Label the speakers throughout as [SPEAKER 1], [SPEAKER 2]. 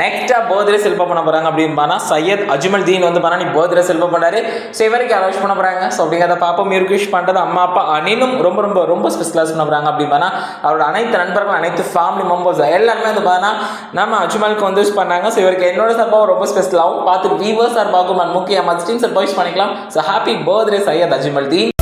[SPEAKER 1] நெக்ஸ்டா போதிரை செல்ப பண்ண போறாங்க அப்படின்னு சையத் அஜ்மல் தீன் வந்து பண்ணா நீ போதிரை செல்ப பண்ணாரு. ஸோ இவருக்கு அலோஷ் பண்ண போறாங்க? ஸோ அப்படிங்கிறத பாப்போம் மியூர்கிஷ் பண்ணுறது அம்மா அப்பா அனிலும் ரொம்ப ரொம்ப ரொம்ப ஸ்பெஷலாஸ் பண்ண போறாங்க அப்படின்னு அவரோட அனைத்து நண்பர்கள் அனைத்து ஃபேமிலி மெம்பர்ஸ் எல்லாருமே வந்து பார்த்தீங்கன்னா நம்ம அஜ்மலுக்கு வந்து விஷ் பண்ணாங்க. ஸோ இவருக்கு என்னோட சார்பாக ரொம்ப ஸ்பெஷலாகவும் பார்த்து வீவர்ஸ் சார்பாகவும் and முக்கிய மஸ்டின் சார்பாக விஷ் பண்ணிக்கலாம். So happy birthday Syed Ajmal Deen.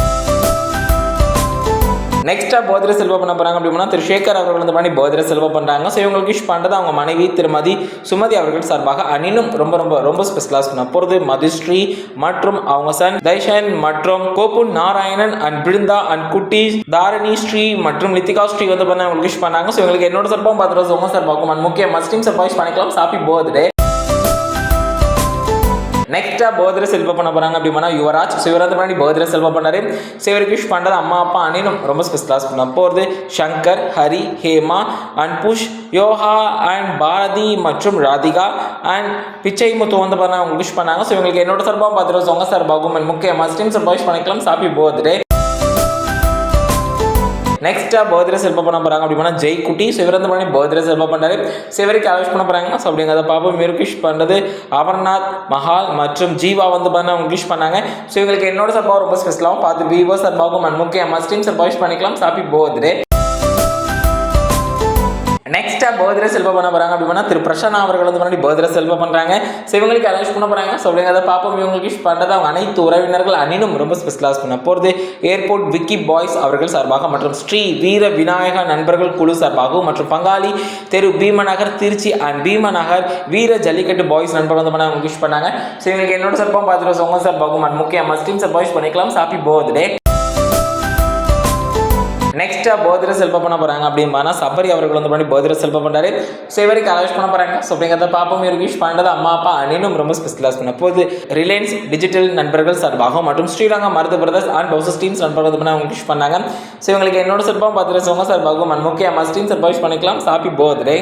[SPEAKER 1] நெக்ஸ்டா போதிர செல்வா பண்ண போறாங்க அப்படின்னா திரு சேகர் அவர்கள் வந்து பண்ணி போதிர செல்வா பண்றாங்க. ஸோ இவங்களுக்கு விஷ் பண்ணுறது அவங்க மனைவி திருமதி சுமதி அவர்கள் சார்பாக. அனினும் ரொம்ப ரொம்ப ரொம்ப ஸ்பெஷலாக பண்ண போகிறது மதுஸ்ரீ மற்றும் அவங்க சன் தைஷன் மற்றும் கோபுன் நாராயணன் அண்ட் பிருந்தா அண்ட் குட்டி தாரணி ஸ்ரீ மற்றும் லித்திகா ஸ்ரீ வந்து பண்ண அவங்களுக்கு விஷ் பண்ணாங்க ஸோ இவங்களுக்கு என்னோட சார்பாகவும் பார்த்துட்டு உங்க சார்பாகவும் முக்கிய மஸ்டிம் சார்பாக விஷ் பண்ணிக்கலாம் சாப்பி பர்த்டே நெக்ஸ்டா போதிர செல்வ பண்ண போறாங்க அப்படின்னா யுவராஜ் சிவராஜ் பண்ணி போதிர செல்வ பண்ணாரு. சிவருக்கு விஷ் பண்றது அம்மா அப்பா அனிலும் ரொம்ப ஸ்பெஷலாக பண்ண போகிறது சங்கர் ஹரி ஹேமா அண்ட் புஷ் யோகா அண்ட் பாரதி மற்றும் ராதிகா அண்ட் பிச்சை முத்து வந்து பண்ண அவங்க விஷ் பண்ணாங்க. ஸோ இவங்களுக்கு என்னோட சார்பாகவும் பார்த்துருவோம் உங்க சார்பாகும் அண்ட் முக்கிய ஸ்டீம் சார்பாக விஷ் பண்ணிக்கலாம். சாப்பி பர்த்டே நெக்ஸ்ட்டாக பர்த்டே செல்ப பண்ண போகிறாங்க அப்படின்னா ஜெய் குட்டி சிவரந்த பண்ணி பர்த்டே செல்ப பண்ணாரு. சிவருக்கு அலோஷ் பண்ண போறாங்க ஸோ அப்படிங்கிறத பாப்போம் மிருகிஷ் பண்ணுறது பண்றது அமர்நாத் மஹால் மற்றும் ஜீவா வந்து பண்ண அவங்க விஷ் பண்ணாங்க. ஸோ இவங்களுக்கு என்னோட சார்பாக ரொம்ப ஸ்பெஷலாகவும் பார்த்து விவோ சார்பாகவும் அண்ட் முக்கிய மஸ்டின் சார்பாக விஷ் பண்ணிக்கலாம். ஹாப்பி பர்த்டே நெக்ஸ்டா போதிர செல்வ பண்ண போறாங்க அப்படின்னா திரு பிரசன்னா அவர்கள் வந்து முன்னாடி போதிர செல்வ பண்றாங்க. ஸோ இவங்களுக்கு அரேஞ்ச் பண்ண போறாங்க. ஸோ அப்படிங்கிறத பார்ப்போம். இவங்களுக்கு விஷ் பண்ணுறது அவங்க அனைத்து உறவினர்கள் அணினும் ரொம்ப ஸ்பெஷலாக பண்ண போகிறது ஏர்போர்ட் விக்கி பாய்ஸ் அவர்கள் சார்பாக மற்றும் ஸ்ரீ வீர விநாயகா நண்பர்கள் குழு சார்பாகவும் மற்றும் பங்காளி தெரு பீமநகர் திருச்சி அண்ட் பீமநகர் வீர ஜல்லிக்கட்டு பாய்ஸ் நண்பர்கள் வந்து பண்ண அவங்க விஷ் பண்ணாங்க. ஸோ இவங்களுக்கு என்னோட சார்பாக பார்த்துட்டு உங்க சார்பாகவும் அண்ட் முக்கியமாக ஸ்டீம் சார் பாய்ஸ் பண்ணிக்கலாம். ஹாப்பி பர்த்டே நெக்ஸ்ட்டாக போதிர செல்ப பண்ண போகிறாங்க அப்படின்னு சபரி அவர்கள் வந்து பண்ணி போதிர செல்ப பண்ணுறாரு ஸோ இவருக்கு அலோஷ் பண்ண போகிறாங்க ஸோ அப்படிங்கிறத பாப்போம் இவருக்கு விஷ் பண்ணுறது அம்மா அப்பா அனிலும் ரொம்ப ஸ்பெஷலாக பண்ண போது ரிலையன்ஸ் டிஜிட்டல் நண்பர்கள் சார்பாகவும் மற்றும் ஸ்ரீரங்கம் மருது பிரதர்ஸ் அண்ட் பவுசஸ் டீம்ஸ் நண்பர்கள் வந்து அவங்க விஷ் பண்ணாங்க. ஸோ இவங்களுக்கு என்னோட சிற்பம் பார்த்துட்டு உங்க சார்பாகவும் பகவான் முக்கிய மஸ்டின் சார்பாக விஷ் பண்ணிக்கலாம். Happy birthday